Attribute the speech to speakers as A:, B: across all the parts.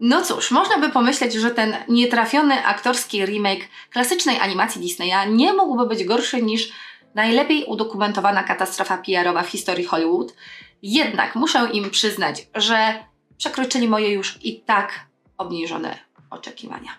A: No cóż, można by pomyśleć, że ten nietrafiony aktorski remake klasycznej animacji Disneya nie mógłby być gorszy niż najlepiej udokumentowana katastrofa PR-owa w historii Hollywood. Jednak muszę im przyznać, że przekroczyli moje już i tak obniżone oczekiwania.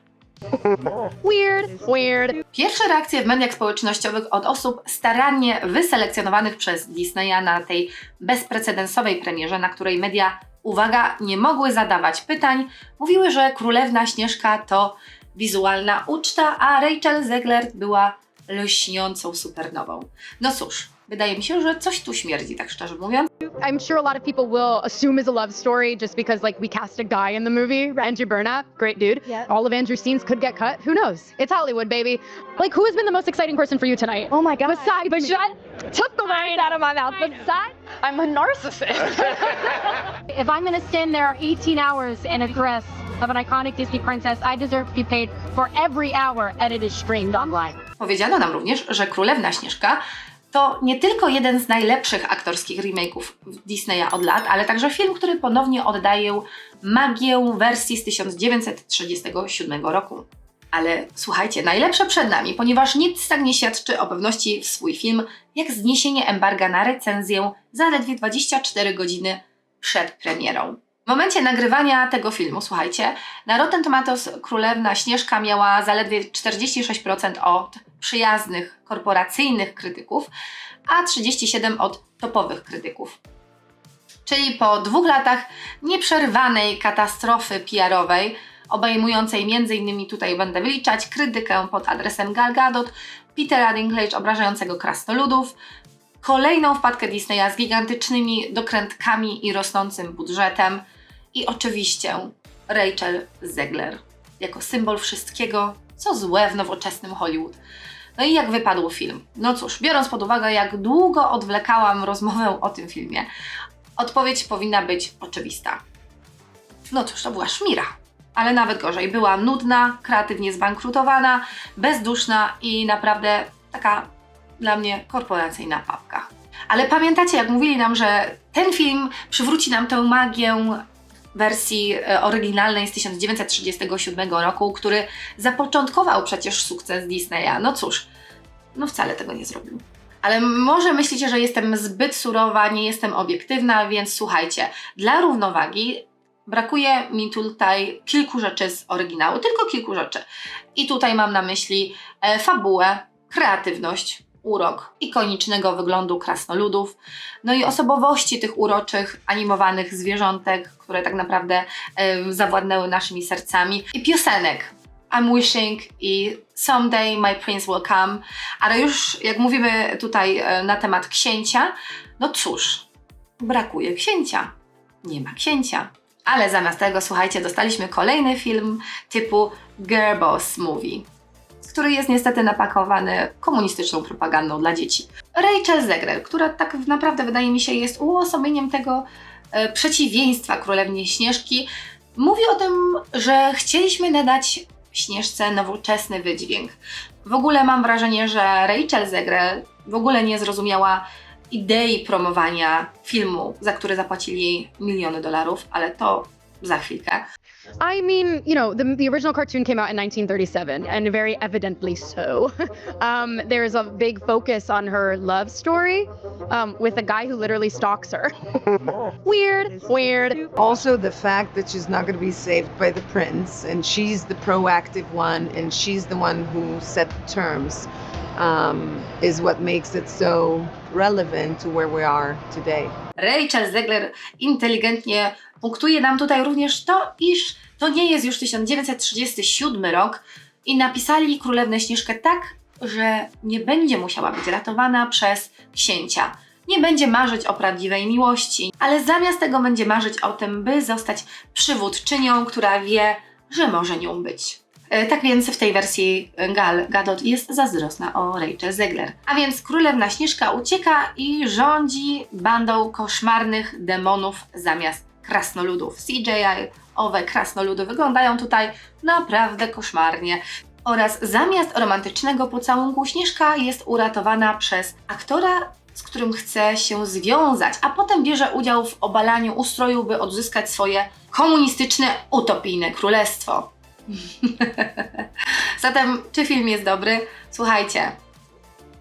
B: Weird, weird.
A: Pierwsze reakcje w mediach społecznościowych od osób starannie wyselekcjonowanych przez Disneya na tej bezprecedensowej premierze, na której media, uwaga, nie mogły zadawać pytań, mówiły, że Królewna Śnieżka to wizualna uczta, a Rachel Zegler była lśniącą supernową. No cóż, wydaje mi się, że coś tu śmierdzi, tak szczerze mówiąc.
B: I'm sure a lot of people will assume it's a love story just because like we cast a guy in the movie, Andrew Burnap, great dude.
C: Yeah.
B: All of Andrew's scenes could get cut. Who knows? It's Hollywood, baby. Like, who has been the most exciting person for you tonight?
C: Oh my god.
B: Besides
C: but shut took the words out of my mouth. Besides,
B: I'm a narcissist.
D: If I'm gonna stand there 18 hours in a dress of an iconic Disney princess, I deserve to be paid for every hour and it is streamed online.
A: Powiedziano nam również, że Królewna Śnieżka to nie tylko jeden z najlepszych aktorskich remake'ów Disneya od lat, ale także film, który ponownie oddaje magię wersji z 1937 roku. Ale słuchajcie, najlepsze przed nami, ponieważ nic tak nie świadczy o pewności w swój film, jak zniesienie embarga na recenzję zaledwie 24 godziny przed premierą. W momencie nagrywania tego filmu, słuchajcie, na Rotten Tomatoes Królewna Śnieżka miała zaledwie 46% od przyjaznych, korporacyjnych krytyków, a 37% od topowych krytyków. Czyli po dwóch latach nieprzerwanej katastrofy PR-owej, obejmującej m.in. tutaj będę wyliczać krytykę pod adresem Gal Gadot, Petera Dinklage obrażającego krasnoludów, kolejną wpadkę Disneya z gigantycznymi dokrętkami i rosnącym budżetem i oczywiście Rachel Zegler jako symbol wszystkiego, co złe w nowoczesnym Hollywood. No i jak wypadł film? No cóż, biorąc pod uwagę, jak długo odwlekałam rozmowę o tym filmie, odpowiedź powinna być oczywista. No cóż, to była szmira. Ale nawet gorzej, była nudna, kreatywnie zbankrutowana, bezduszna i naprawdę taka dla mnie korporacyjna papka. Ale pamiętacie, jak mówili nam, że ten film przywróci nam tę magię wersji e, oryginalnej z 1937 roku, który zapoczątkował przecież sukces Disneya. No cóż, no wcale tego nie zrobił. Ale może myślicie, że jestem zbyt surowa, nie jestem obiektywna, więc słuchajcie, dla równowagi brakuje mi tutaj kilku rzeczy z oryginału, tylko kilku rzeczy. I tutaj mam na myśli e, fabułę, kreatywność, urok, ikonicznego wyglądu krasnoludów, no i osobowości tych uroczych, animowanych zwierzątek, które tak naprawdę e, zawładnęły naszymi sercami, i piosenek. I'm Wishing i Someday My Prince Will Come, ale już jak mówimy tutaj e, na temat księcia, no cóż, brakuje księcia. Nie ma księcia. Ale zamiast tego, słuchajcie, dostaliśmy kolejny film typu Girl Boss Movie który jest niestety napakowany komunistyczną propagandą dla dzieci. Rachel Zegler, która tak naprawdę wydaje mi się jest uosobieniem tego e, przeciwieństwa Królewnie Śnieżki, mówi o tym, że chcieliśmy nadać Śnieżce nowoczesny wydźwięk. W ogóle mam wrażenie, że Rachel Zegler w ogóle nie zrozumiała idei promowania filmu, za który zapłacili jej miliony dolarów, ale to za chwilkę.
B: I mean, you know, the, the original cartoon came out in 1937, and very evidently so. um, there's a big focus on her love story um, with a guy who literally stalks her. weird, weird.
E: Also, the fact that she's not going to be saved by the prince, and she's the proactive one, and she's the one who set the terms, um, is what makes it so relevant to where we are today.
A: Rachel Zegler inteligentnie punktuje nam tutaj również to, iż to nie jest już 1937 rok i napisali Królewnę Śnieżkę tak, że nie będzie musiała być ratowana przez księcia. Nie będzie marzyć o prawdziwej miłości, ale zamiast tego będzie marzyć o tym, by zostać przywódczynią, która wie, że może nią być. E, Tak więc w tej wersji Gal Gadot jest zazdrosna o Rachel Zegler. A więc Królewna Śnieżka ucieka i rządzi bandą koszmarnych demonów zamiast krasnoludów. CGI, owe krasnoludy wyglądają tutaj naprawdę koszmarnie. Oraz zamiast romantycznego pocałunku Śnieżka jest uratowana przez aktora
F: z którym chce się związać, a potem bierze udział w obalaniu ustroju, by odzyskać swoje komunistyczne, utopijne królestwo. Zatem, czy film jest dobry? Słuchajcie,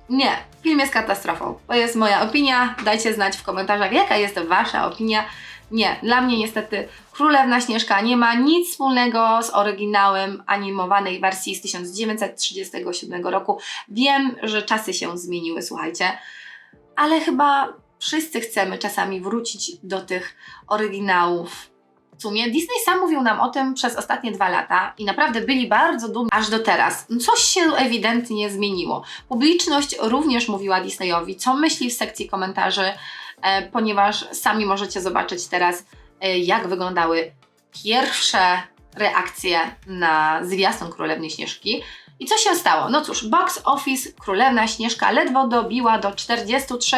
F: nie, film jest katastrofą. To jest moja opinia. Dajcie znać w komentarzach, jaka jest Wasza opinia. Nie, dla mnie niestety Królewna Śnieżka nie ma nic wspólnego z oryginałem animowanej wersji z 1937 roku. Wiem, że czasy się zmieniły, słuchajcie, ale chyba wszyscy chcemy czasami wrócić do tych oryginałów. W sumie Disney sam mówił nam o tym przez ostatnie dwa lata i naprawdę byli bardzo dumni aż do teraz. Coś się ewidentnie zmieniło. Publiczność również mówiła Disneyowi, co myśli w sekcji komentarzy, e, ponieważ sami możecie zobaczyć teraz, e, jak wyglądały pierwsze reakcje na zwiastun Królewnej Śnieżki. I co się stało? No cóż, box office Królewna Śnieżka ledwo dobiła do 43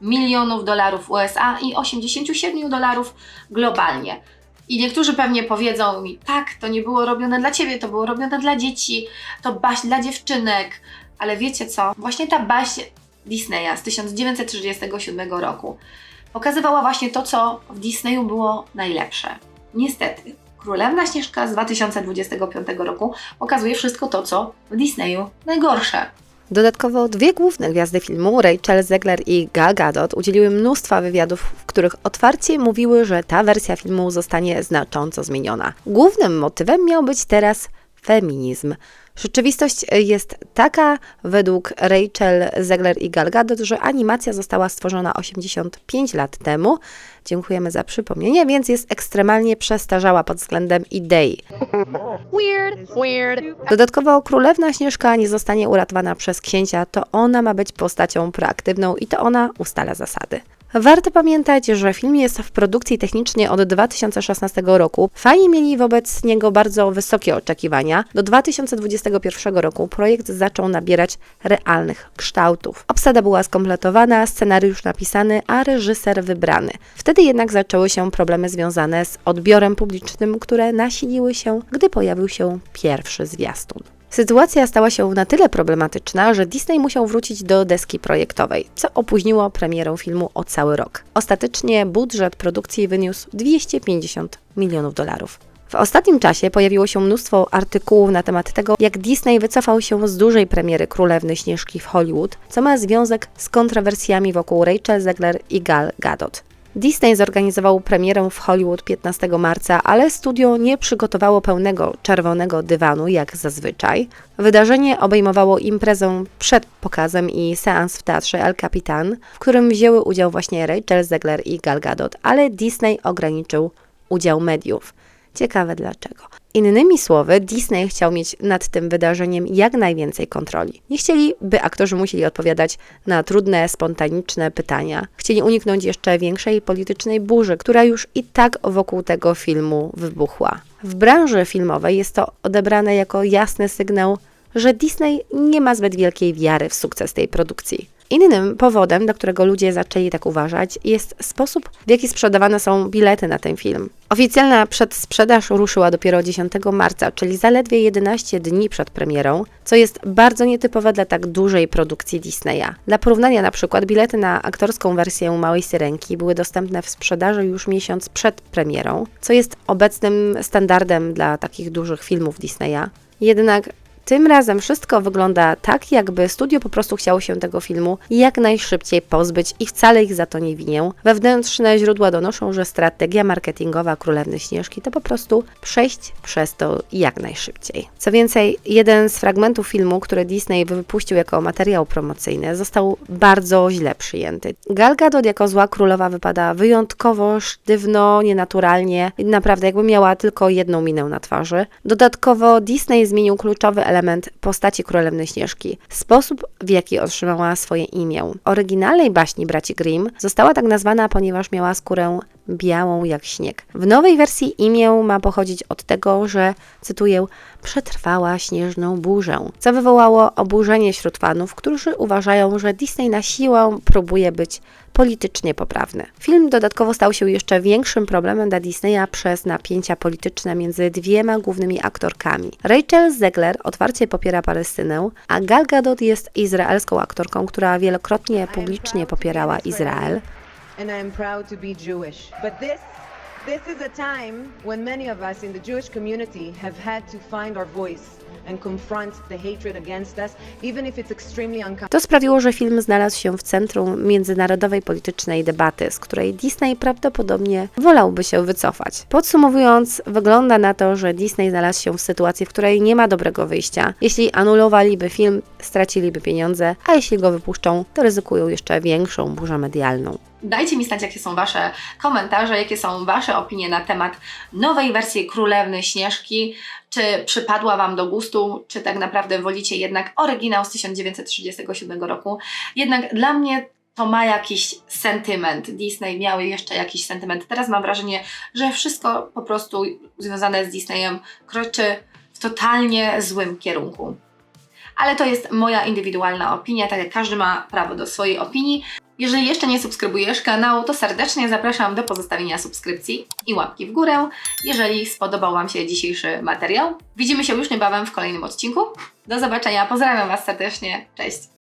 F: milionów dolarów USA i 87 dolarów globalnie. I niektórzy pewnie powiedzą mi, tak, to nie było robione dla ciebie, to było robione dla dzieci, to baś dla dziewczynek. Ale wiecie co? Właśnie ta baś Disneya z 1937 roku pokazywała właśnie to, co w Disneyu było najlepsze. Niestety, Królewna Śnieżka z 2025 roku pokazuje wszystko to, co w Disneyu najgorsze.
A: Dodatkowo dwie główne gwiazdy filmu, Rachel Zegler i Gal Gadot, udzieliły mnóstwa wywiadów, w których otwarcie mówiły, że ta wersja filmu zostanie znacząco zmieniona. Głównym motywem miał być teraz feminizm. Rzeczywistość jest taka, według Rachel Zegler i Gal Gadot, że animacja została stworzona 85 lat temu. Dziękujemy za przypomnienie, więc jest ekstremalnie przestarzała pod względem idei.
B: Weird, weird.
A: Dodatkowo Królewna Śnieżka nie zostanie uratowana przez księcia, to ona ma być postacią proaktywną i to ona ustala zasady. Warto pamiętać, że film jest w produkcji technicznie od 2016 roku. Fani mieli wobec niego bardzo wysokie oczekiwania. Do 2021 roku projekt zaczął nabierać realnych kształtów. Obsada była skompletowana, scenariusz napisany, a reżyser wybrany. Wtedy jednak zaczęły się problemy związane z odbiorem publicznym, które nasiliły się, gdy pojawił się pierwszy zwiastun. Sytuacja stała się na tyle problematyczna, że Disney musiał wrócić do deski projektowej, co opóźniło premierę filmu o cały rok. Ostatecznie budżet produkcji wyniósł 250 milionów dolarów. W ostatnim czasie pojawiło się mnóstwo artykułów na temat tego, jak Disney wycofał się z dużej premiery Królewny Śnieżki w Hollywood, co ma związek z kontrowersjami wokół Rachel Zegler i Gal Gadot. Disney zorganizował premierę w Hollywood 15 marca, ale studio nie przygotowało pełnego czerwonego dywanu jak zazwyczaj. Wydarzenie obejmowało imprezę przed pokazem i seans w teatrze El Capitan, w którym wzięły udział właśnie Rachel Zegler i Gal Gadot, ale Disney ograniczył udział mediów. Ciekawe dlaczego. Innymi słowy, Disney chciał mieć nad tym wydarzeniem jak najwięcej kontroli. Nie chcieli, by aktorzy musieli odpowiadać na trudne, spontaniczne pytania. Chcieli uniknąć jeszcze większej politycznej burzy, która już i tak wokół tego filmu wybuchła. W branży filmowej jest to odebrane jako jasny sygnał, że Disney nie ma zbyt wielkiej wiary w sukces tej produkcji. Innym powodem, dla którego ludzie zaczęli tak uważać, jest sposób, w jaki sprzedawane są bilety na ten film. Oficjalna przedsprzedaż ruszyła dopiero 10 marca, czyli zaledwie 11 dni przed premierą, co jest bardzo nietypowe dla tak dużej produkcji Disneya. Dla porównania na przykład bilety na aktorską wersję Małej Syrenki były dostępne w sprzedaży już miesiąc przed premierą, co jest obecnym standardem dla takich dużych filmów Disneya. Jednak tym razem wszystko wygląda tak, jakby studio po prostu chciało się tego filmu jak najszybciej pozbyć i wcale ich za to nie winię. Wewnętrzne źródła donoszą, że strategia marketingowa Królewny Śnieżki to po prostu przejść przez to jak najszybciej. Co więcej, jeden z fragmentów filmu, który Disney wypuścił jako materiał promocyjny, został bardzo źle przyjęty. Gal Gadot jako zła królowa wypada wyjątkowo sztywno, nienaturalnie naprawdę jakby miała tylko jedną minę na twarzy. Dodatkowo Disney zmienił kluczowy element postaci Królewnej Śnieżki. Sposób, w jaki otrzymała swoje imię. Oryginalnej baśni braci Grimm została tak nazwana, ponieważ miała skórę
G: białą jak śnieg. W nowej wersji imię ma pochodzić od tego, że, cytuję, przetrwała śnieżną burzę, co wywołało oburzenie wśród fanów, którzy uważają, że Disney na siłę próbuje być politycznie poprawny. Film dodatkowo stał się jeszcze większym problemem dla Disneya przez napięcia polityczne między dwiema głównymi aktorkami. Rachel Zegler otwarcie popiera Palestynę, a Gal Gadot jest izraelską aktorką, która wielokrotnie publicznie popierała Izrael.
E: And I am proud to be Jewish. But this this is a time when many of us in the Jewish community have had to find our voice.
G: To sprawiło, że film znalazł się w centrum międzynarodowej politycznej debaty, z której Disney prawdopodobnie wolałby się wycofać. Podsumowując, wygląda na to, że Disney znalazł się w sytuacji, w której nie ma dobrego wyjścia. Jeśli anulowaliby film, straciliby pieniądze, a jeśli go wypuszczą, to ryzykują jeszcze większą burzę medialną.
A: Dajcie mi znać, jakie są Wasze komentarze, jakie są Wasze opinie na temat nowej wersji Królewny Śnieżki. Czy przypadła Wam do gustu, czy tak naprawdę wolicie jednak oryginał z 1937 roku. Jednak dla mnie to ma jakiś sentyment. Disney miał jeszcze jakiś sentyment. Teraz mam wrażenie, że wszystko po prostu związane z Disneyem kroczy w totalnie złym kierunku. Ale to jest moja indywidualna opinia, tak jak każdy ma prawo do swojej opinii. Jeżeli jeszcze nie subskrybujesz kanału, to serdecznie zapraszam do pozostawienia subskrypcji i łapki w górę, jeżeli spodobał Wam się dzisiejszy materiał. Widzimy się już niebawem w kolejnym odcinku. Do zobaczenia, pozdrawiam Was serdecznie, cześć!